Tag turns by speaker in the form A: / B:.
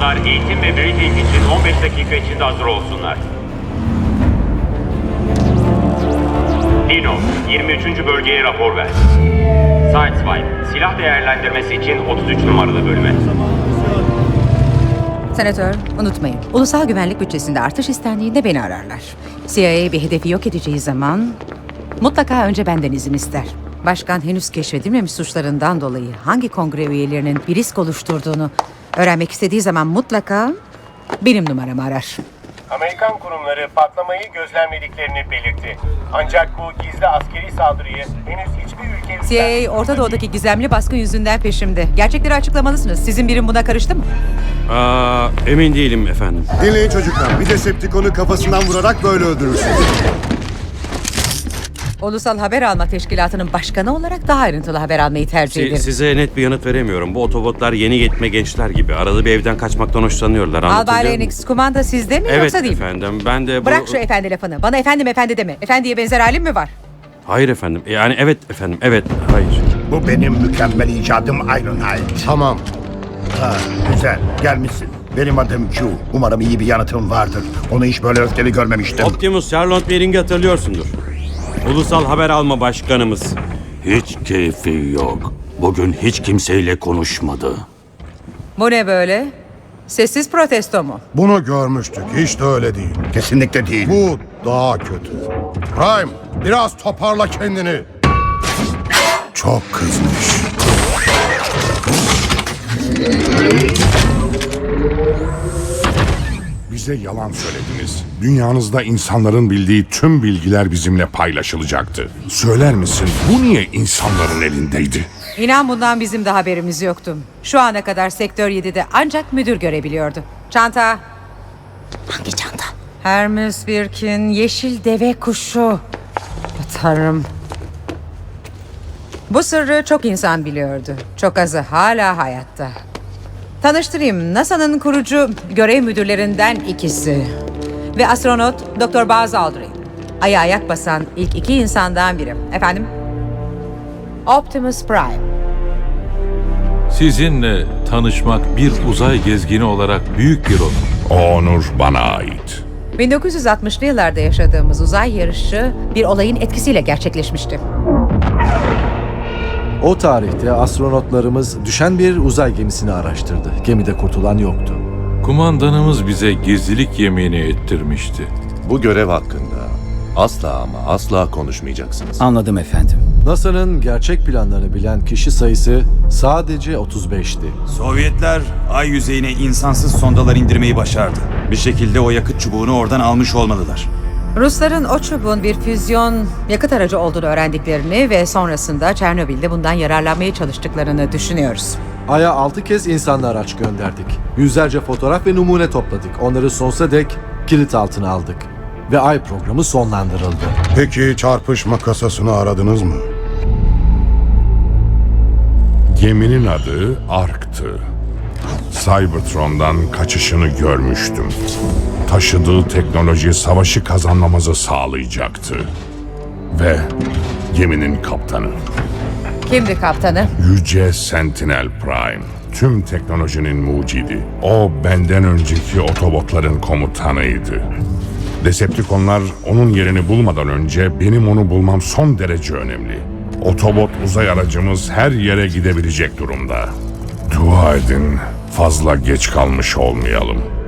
A: Otobotlar eğitim ve briefing için 15 dakika içinde hazır olsunlar. Dino, 23. bölgeye rapor ver. Sideswipe, silah değerlendirmesi için 33 numaralı bölüme.
B: Senatör, unutmayın. Ulusal güvenlik bütçesinde artış istendiğinde beni ararlar. CIA bir hedefi yok edeceği zaman mutlaka önce benden izin ister. Başkan henüz keşfedilmemiş suçlarından dolayı hangi kongre üyelerinin bir risk oluşturduğunu öğrenmek istediği zaman mutlaka benim numaramı arar.
C: Amerikan kurumları patlamayı gözlemlediklerini belirtti. Ancak bu gizli askeri saldırıyı henüz hiçbir ülke...
B: CIA Orta Doğu'daki gizemli baskın yüzünden peşimde. Gerçekleri açıklamalısınız. Sizin birim buna karıştı mı?
D: Aa, emin değilim efendim.
E: Dinleyin çocuklar. Bir Decepticon'u kafasından vurarak böyle öldürürsünüz.
B: Ulusal Haber Alma Teşkilatı'nın başkanı olarak daha ayrıntılı haber almayı tercih
D: Si-
B: ederim.
D: size net bir yanıt veremiyorum. Bu otobotlar yeni yetme gençler gibi. Arada bir evden kaçmaktan hoşlanıyorlar.
B: Albay
D: Anlatabiliyor muyum?
B: Lennox, kumanda sizde mi
D: Evet
B: yoksa değil mi?
D: efendim. Ben de bu...
B: Bırak şu efendi lafını. Bana efendim efendi deme. Efendiye benzer halim mi var?
D: Hayır efendim. Yani evet efendim. Evet. Hayır.
F: Bu benim mükemmel icadım Ironhide.
E: Tamam.
F: Ha, güzel, gelmişsin. Benim adım Q. Umarım iyi bir yanıtım vardır. Onu hiç böyle öfkeli görmemiştim.
D: Optimus Charlotte Bering'i hatırlıyorsundur. Ulusal Haber Alma Başkanımız.
G: Hiç keyfi yok. Bugün hiç kimseyle konuşmadı.
B: Bu ne böyle? Sessiz protesto mu?
E: Bunu görmüştük. Hiç de öyle değil.
F: Kesinlikle değil.
E: Bu daha kötü. Prime, biraz toparla kendini. Çok kızmış.
H: Bize yalan söylediniz. Dünyanızda insanların bildiği tüm bilgiler bizimle paylaşılacaktı. Söyler misin bu niye insanların elindeydi?
B: İnan bundan bizim de haberimiz yoktu. Şu ana kadar Sektör 7'de ancak müdür görebiliyordu. Çanta.
I: Hangi çanta?
B: Hermes Birkin, yeşil deve kuşu. Tanrım. Bu sırrı çok insan biliyordu. Çok azı hala hayatta. Tanıştırayım. NASA'nın kurucu görev müdürlerinden ikisi. Ve astronot Dr. Buzz Aldrin. Ay'a ayak basan ilk iki insandan biri. Efendim? Optimus Prime.
J: Sizinle tanışmak bir uzay gezgini olarak büyük bir onur.
H: O onur bana ait.
B: 1960'lı yıllarda yaşadığımız uzay yarışı bir olayın etkisiyle gerçekleşmişti.
K: O tarihte astronotlarımız düşen bir uzay gemisini araştırdı. Gemide kurtulan yoktu.
J: Kumandanımız bize gizlilik yemini ettirmişti.
L: Bu görev hakkında asla ama asla konuşmayacaksınız.
G: Anladım efendim.
K: NASA'nın gerçek planlarını bilen kişi sayısı sadece 35'ti.
G: Sovyetler ay yüzeyine insansız sondalar indirmeyi başardı. Bir şekilde o yakıt çubuğunu oradan almış olmalılar.
B: Rusların o çubuğun bir füzyon yakıt aracı olduğunu öğrendiklerini ve sonrasında Çernobil'de bundan yararlanmaya çalıştıklarını düşünüyoruz.
K: Ay'a 6 kez insanlı araç gönderdik. Yüzlerce fotoğraf ve numune topladık. Onları sonsuza dek kilit altına aldık. Ve Ay programı sonlandırıldı.
H: Peki çarpışma kasasını aradınız mı? Geminin adı Ark'tı. Cybertron'dan kaçışını görmüştüm. Taşıdığı teknoloji savaşı kazanmamızı sağlayacaktı. Ve geminin kaptanı
B: Kimdi kaptanı?
H: Yüce Sentinel Prime. Tüm teknolojinin mucidi. O benden önceki otobotların komutanıydı. Decepticonlar onun yerini bulmadan önce benim onu bulmam son derece önemli. Otobot uzay aracımız her yere gidebilecek durumda. Dua edin fazla geç kalmış olmayalım.